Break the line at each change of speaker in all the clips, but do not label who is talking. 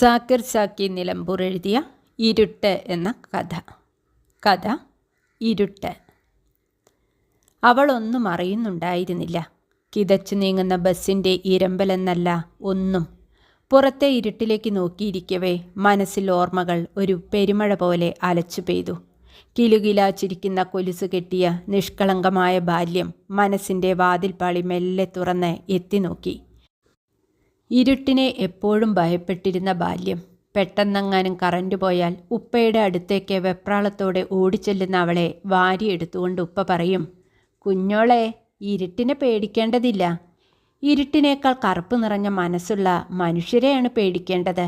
സാക്കിർ സാക്കി നിലമ്പൂർ എഴുതിയ ഇരുട്ട് എന്ന കഥ. കഥ ഇരുട്ട്. അവളൊന്നും അറിയുന്നുണ്ടായിരുന്നില്ല. കിതച്ചു നീങ്ങുന്ന ബസ്സിന്റെ ഇരമ്പലെന്നല്ല ഒന്നും. പുറത്തെ ഇരുട്ടിലേക്ക് നോക്കിയിരിക്കവേ മനസ്സിൽ ഓർമ്മകൾ ഒരു പെരുമഴ പോലെ അലച്ചു പെയ്തു. കിലുകിലാച്ചിരിക്കുന്ന കൊലുസ് കെട്ടിയ നിഷ്കളങ്കമായ ബാല്യം മനസ്സിന്റെ വാതിൽപ്പാളി മെല്ലെ തുറന്ന് എത്തി നോക്കി. ഇരുട്ടിനെ എപ്പോഴും ഭയപ്പെട്ടിരുന്ന ബാല്യം. പെട്ടെന്നെങ്ങാനും കറണ്ട് പോയാൽ ഉപ്പയുടെ അടുത്തേക്ക് വെപ്രാളത്തോടെ ഓടിച്ചെല്ലുന്ന അവളെ വാരിയെടുത്തുകൊണ്ട് ഉപ്പ പറയും കുഞ്ഞോളെ ഇരുട്ടിനെ പേടിക്കേണ്ടതില്ല. ഇരുട്ടിനേക്കാൾ കറുപ്പ് നിറഞ്ഞ മനസ്സുള്ള മനുഷ്യരെയാണ് പേടിക്കേണ്ടത്.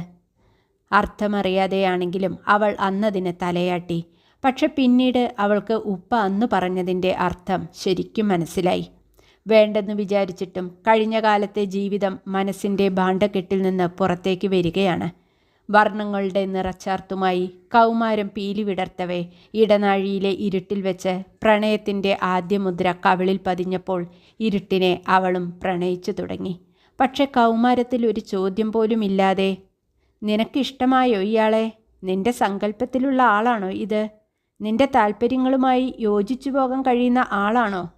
അർത്ഥമറിയാതെയാണെങ്കിലും അവൾ അന്നതിന് തലയാട്ടി. പക്ഷെ പിന്നീട് അവൾക്ക് ഉപ്പ അന്ന് പറഞ്ഞതിന്റെ അർത്ഥം ശരിക്കും മനസ്സിലായി. വേണ്ടെന്ന് വിചാരിച്ചിട്ടും കഴിഞ്ഞ കാലത്തെ ജീവിതം മനസ്സിന്റെ ഭാണ്ഡക്കെട്ടിൽ നിന്ന് പുറത്തേക്ക് വരികയാണ്. വർണങ്ങളുടെ നിറച്ചാർത്തുമായി കൗമാരം പീലി വിടർത്തവേ ഇടനാഴിയിലെ ഇരുട്ടിൽ വെച്ച് പ്രണയത്തിന്റെ ആദ്യ മുദ്ര കവിളിൽ പതിഞ്ഞപ്പോൾ ഇരുട്ടിനെ അവളും പ്രണയിച്ചു തുടങ്ങി. പക്ഷെ കൗമാരത്തിൽ ഒരു ചോദ്യം പോലും ഇല്ലാതെ നിനക്കിഷ്ടമായോ ഇയാളെ? നിന്റെ സങ്കല്പത്തിലുള്ള ആളാണോ ഇത്? നിന്റെ താല്പര്യങ്ങളുമായി യോജിച്ചു പോകാൻ കഴിയുന്ന ആളാണോ?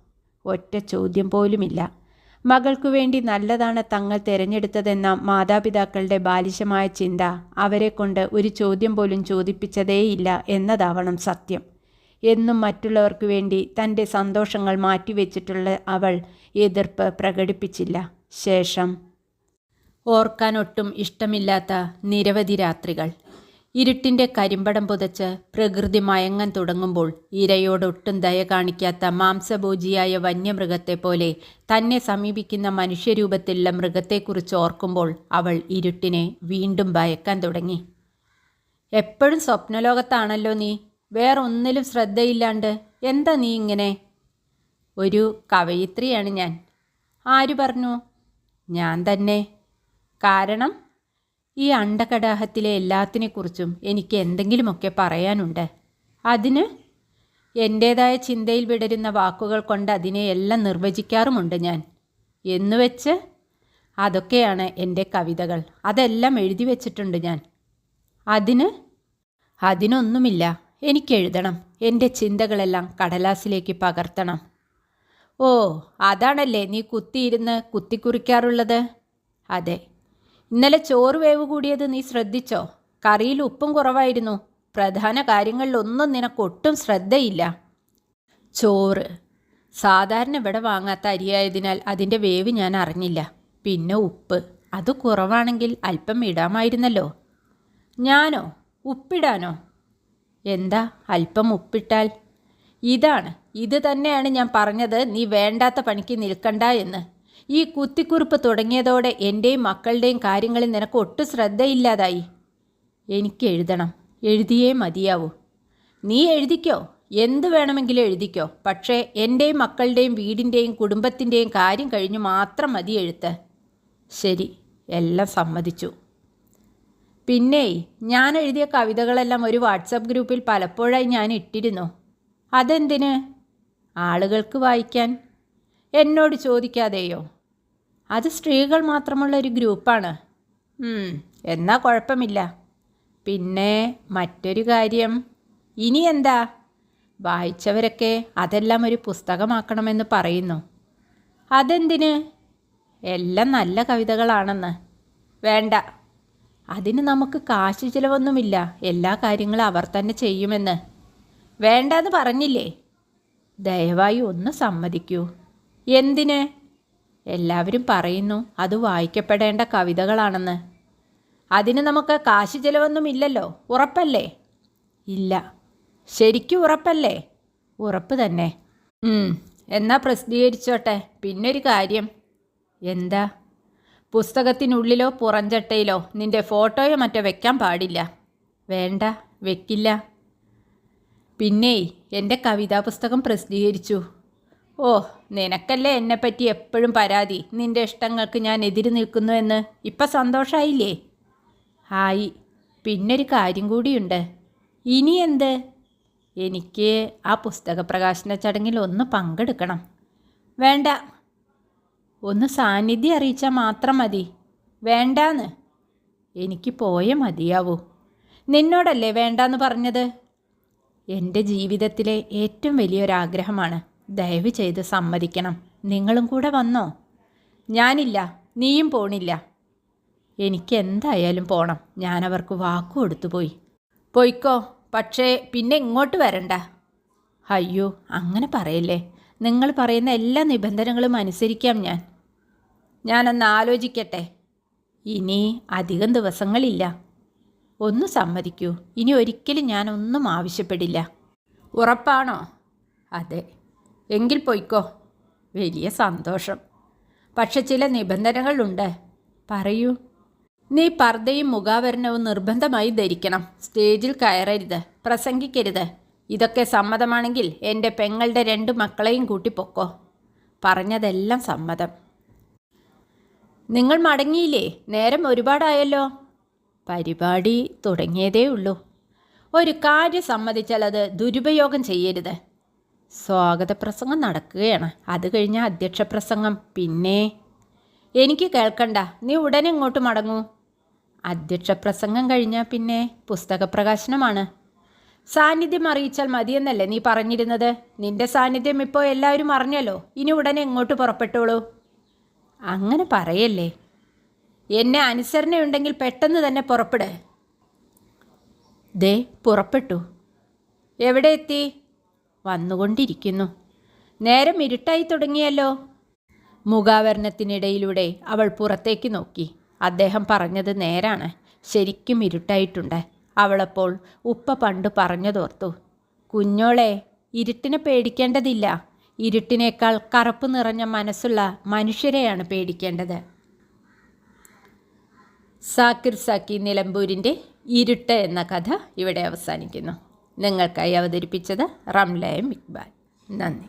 ഒറ്റ ചോദ്യം പോലുമില്ല. മകൾക്കു വേണ്ടി നല്ലതാണ് തങ്ങൾ തിരഞ്ഞെടുത്തതെന്ന മാതാപിതാക്കളുടെ ബാലിശമായ ചിന്ത അവരെക്കൊണ്ട് ഒരു ചോദ്യം പോലും ചോദിപ്പിച്ചതേയില്ല എന്നതാവണം സത്യം. എന്നും മറ്റുള്ളവർക്കു വേണ്ടി തന്റെ സന്തോഷങ്ങൾ മാറ്റിവെച്ചിട്ടുള്ള അവൾ എതിർപ്പ് പ്രകടിപ്പിച്ചില്ല. ശേഷം ഓർക്കാനൊട്ടും ഇഷ്ടമില്ലാത്ത നിരവധി രാത്രികൾ. ഇരുട്ടിന്റെ കരിമ്പടം പുതച്ച് പ്രകൃതി മയങ്ങാൻ തുടങ്ങുമ്പോൾ ഇരയോടൊട്ടും ദയ കാണിക്കാത്ത മാംസഭോജിയായ വന്യമൃഗത്തെ പോലെ തന്നെ സമീപിക്കുന്ന മനുഷ്യരൂപത്തിലുള്ള മൃഗത്തെക്കുറിച്ച് ഓർക്കുമ്പോൾ അവൾ ഇരുട്ടിനെ വീണ്ടും ഭയക്കാൻ തുടങ്ങി. എപ്പോഴും സ്വപ്നലോകത്താണല്ലോ നീ. വേറൊന്നിലും ശ്രദ്ധയില്ലാണ്ട് എന്താ നീ ഇങ്ങനെ? ഒരു കവയിത്രിയാണ് ഞാൻ. ആര് പറഞ്ഞു? ഞാൻ തന്നെ. കാരണം ഈ അണ്ടകടാഹത്തിലെ എല്ലാത്തിനെക്കുറിച്ചും എനിക്ക് എന്തെങ്കിലുമൊക്കെ പറയാനുണ്ട്. അതിന് എന്റേതായ ചിന്തയിൽ വിടരുന്ന വാക്കുകൾ കൊണ്ട് അതിനെ എല്ലാം നിർവചിക്കാറുമുണ്ട് ഞാൻ. എന്നുവെച്ച് അതൊക്കെയാണ് എന്റെ കവിതകൾ. അതെല്ലാം എഴുതി വെച്ചിട്ടുണ്ട് ഞാൻ. അതിന് അതിനൊന്നുമില്ല. എനിക്ക് എഴുതണം. എന്റെ ചിന്തകളെല്ലാം കടലാസിലേക്ക് പകർത്തണം. ഓ അതാണല്ലേ നീ കുത്തിയിരുന്ന് കുത്തിക്കുറിക്കാറുള്ളത്? അതെ. ഇന്നലെ ചോറ് വേവ് കൂടിയത് നീ ശ്രദ്ധിച്ചോ? കറിയിൽ ഉപ്പും കുറവായിരുന്നു. പ്രധാന കാര്യങ്ങളിലൊന്നും നിനക്കൊട്ടും ശ്രദ്ധയില്ല. ചോറ്. സാധാരണ ഇവിടെ വാങ്ങാത്ത അരിയായതിനാൽ അതിന്റെ വേവ് ഞാൻ അറിഞ്ഞില്ല. പിന്നെ ഉപ്പ്. അത് കുറവാണെങ്കിൽ അല്പം ഇടാമായിരുന്നല്ലോ. ഞാനോ? ഉപ്പിടാനോ? എന്താ? അല്പം ഉപ്പിട്ടാൽ? ഇതാണ്. ഇത് തന്നെയാണ് ഞാൻ പറഞ്ഞത്. നീ വേണ്ടാത്ത പണിക്ക് നിൽക്കണ്ട എന്ന്. ഈ കുത്തിക്കുറിപ്പ് തുടങ്ങിയതോടെ എന്റെയും മക്കളുടെയും കാര്യങ്ങളിൽ നിനക്ക് ഒട്ടും ശ്രദ്ധയില്ലാതായി. എനിക്ക് എഴുതണം. എഴുതിയേ മതിയാവൂ. നീ എഴുതിക്കോ? എന്ത് വേണമെങ്കിലും എഴുതിക്കോ. പക്ഷേ എന്റെയും മക്കളുടെയും വീടിന്റെയും കുടുംബത്തിന്റെയും കാര്യം കഴിഞ്ഞു മാത്രം മതി എഴുത്ത്. ശരി എല്ലാം സമ്മതിച്ചു. പിന്നെ ഞാൻ എഴുതിയ കവിതകളെല്ലാം ഒരു വാട്സപ്പ് ഗ്രൂപ്പിൽ പലപ്പോഴായി ഞാൻ ഇട്ടിരുന്നു. അതെന്തിന്? ആളുകൾക്ക് വായിക്കാൻ. എന്നോട് ചോദിക്കാതെയോ? അത് സ്ത്രീകൾ മാത്രമുള്ള ഒരു ഗ്രൂപ്പാണ്. എന്നാ കുഴപ്പമില്ല. പിന്നെ മറ്റൊരു കാര്യം. ഇനി എന്താ? വായിച്ചവരൊക്കെ അതെല്ലാം ഒരു പുസ്തകമാക്കണമെന്ന് പറയുന്നു. അതെന്തിന്? എല്ലാം നല്ല കവിതകളാണെന്ന്. വേണ്ട. അതിന് നമുക്ക് കാശ് ചിലവൊന്നുമില്ല. എല്ലാ കാര്യങ്ങളും അവർ തന്നെ ചെയ്യുമെന്ന്. വേണ്ടെന്ന് പറഞ്ഞില്ലേ? ദയവായി ഒന്ന് സമ്മതിക്കൂ. എന്തിന്? എല്ലാവരും പറയുന്നു അത് വായിക്കപ്പെടേണ്ട കവിതകളാണെന്ന്. അതിന് നമുക്ക് കാശ് ചിലവൊന്നും ഇല്ലല്ലോ ഉറപ്പല്ലേ? ഇല്ല. ശരിക്കും ഉറപ്പല്ലേ? ഉറപ്പ് തന്നെ. എന്നാ പ്രസിദ്ധീകരിച്ചോട്ടെ. പിന്നൊരു കാര്യം. എന്താ? പുസ്തകത്തിനുള്ളിലോ പുറഞ്ചട്ടയിലോ നിന്റെ ഫോട്ടോയോ മറ്റോ വെക്കാൻ പാടില്ല. വേണ്ട വെക്കില്ല. പിന്നെ എന്റെ കവിതാ പുസ്തകം പ്രസിദ്ധീകരിച്ചു. ഓ നിനക്കല്ലേ എന്നെപ്പറ്റി എപ്പോഴും പരാതി. നിന്റെ ഇഷ്ടങ്ങൾക്ക് ഞാൻ എതിര് നിൽക്കുന്നു എന്ന്. ഇപ്പം സന്തോഷമായില്ലേ ആയി. പിന്നൊരു കാര്യം കൂടിയുണ്ട്. ഇനി എന്ത്? എനിക്ക് ആ പുസ്തക പ്രകാശന ചടങ്ങിൽ ഒന്ന് പങ്കെടുക്കണം. വേണ്ട. ഒന്ന് സാന്നിധ്യം അറിയിച്ചാൽ മാത്രം മതി. വേണ്ടാന്ന്. എനിക്ക് പോയേ മതിയാവൂ. നിന്നോടല്ലേ വേണ്ടാന്ന് പറഞ്ഞത്? എന്റെ ജീവിതത്തിലെ ഏറ്റവും വലിയൊരാഗ്രഹമാണ്. ദയവ് ചെയ്ത് സമ്മതിക്കണം. നിങ്ങളും കൂടെ വന്നോ? ഞാനില്ല. നീയും പോണില്ല. എനിക്ക് എന്തായാലും പോണം. ഞാൻ അവർക്ക് വാക്കു കൊടുത്തു പോയി. പോയിക്കോ. പക്ഷേ പിന്നെ ഇങ്ങോട്ട് വരണ്ട. അയ്യോ അങ്ങനെ പറയല്ലേ? നിങ്ങൾ പറയുന്ന എല്ലാ നിബന്ധനകളും അനുസരിക്കാം ഞാൻ. ഞാനൊന്ന് ആലോചിക്കട്ടെ. ഇനി അധികം ദിവസങ്ങളില്ല. ഒന്ന് സമ്മതിക്കൂ. ഇനി ഒരിക്കലും ഞാനൊന്നും ആവശ്യപ്പെടില്ല. ഉറപ്പാണോ? അതെ. എങ്കിൽ പൊയ്ക്കോ. വലിയ സന്തോഷം. പക്ഷെ ചില നിബന്ധനകളുണ്ട്. പറയൂ. നീ പർദ്ദയും മുഖാവരണവും നിർബന്ധമായി ധരിക്കണം. സ്റ്റേജിൽ കയറരുത്. പ്രസംഗിക്കരുത്. ഇതൊക്കെ സമ്മതമാണെങ്കിൽ എന്റെ പെങ്ങളുടെ രണ്ട് മക്കളെയും കൂട്ടി പറഞ്ഞതെല്ലാം സമ്മതം. നിങ്ങൾ മടങ്ങിയില്ലേ? നേരം ഒരുപാടായല്ലോ. പരിപാടി തുടങ്ങിയതേ ഉള്ളൂ ഒരു കാര്യം സമ്മതിച്ചാൽ അത് ദുരുപയോഗം ചെയ്യരുത്. സ്വാഗത പ്രസംഗം നടക്കുകയാണ്. അത് കഴിഞ്ഞ അധ്യക്ഷ പ്രസംഗം പിന്നെ? എനിക്ക് കേൾക്കണ്ട. നീ ഉടനെ ഇങ്ങോട്ട് മടങ്ങൂ. അധ്യക്ഷ പ്രസംഗം കഴിഞ്ഞാൽ പിന്നെ പുസ്തക പ്രകാശനമാണ് സാന്നിധ്യം അറിയിച്ചാൽ മതിയെന്നല്ലേ നീ പറഞ്ഞിരുന്നത്? നിന്റെ സാന്നിധ്യം ഇപ്പോൾ എല്ലാവരും അറിഞ്ഞല്ലോ. ഇനി ഉടനെ എങ്ങോട്ട് പുറപ്പെട്ടോളൂ. അങ്ങനെ പറയല്ലേ? എന്നെ അനുസരണയുണ്ടെങ്കിൽ പെട്ടെന്ന് തന്നെ പുറപ്പെടേ. ദേ പുറപ്പെട്ടു. എവിടെ എത്തി? വന്നുകൊണ്ടിരിക്കുന്നു. നേരം ഇരുട്ടായി തുടങ്ങിയല്ലോ. മുഖാവരണത്തിനിടയിലൂടെ അവൾ പുറത്തേക്ക് നോക്കി. അദ്ദേഹം പറഞ്ഞത് നേരാണ്. ശരിക്കും ഇരുട്ടായിട്ടുണ്ട്. അവളപ്പോൾ ഉപ്പ പണ്ട് പറഞ്ഞതോർത്തു. കുഞ്ഞോളെ ഇരുട്ടിനെ പേടിക്കേണ്ടതില്ല. ഇരുട്ടിനേക്കാൾ കറുപ്പ് നിറഞ്ഞ മനസ്സുള്ള മനുഷ്യരെയാണ് പേടിക്കേണ്ടത്. സാക്കിർ സാക്കി നിലമ്പൂരിന്റെ ഇരുട്ട് എന്ന കഥ ഇവിടെ അവസാനിക്കുന്നു. നിങ്ങൾക്കായി അവതരിപ്പിച്ചത് റംലയം ഇക്ബാൽ നന്ദി.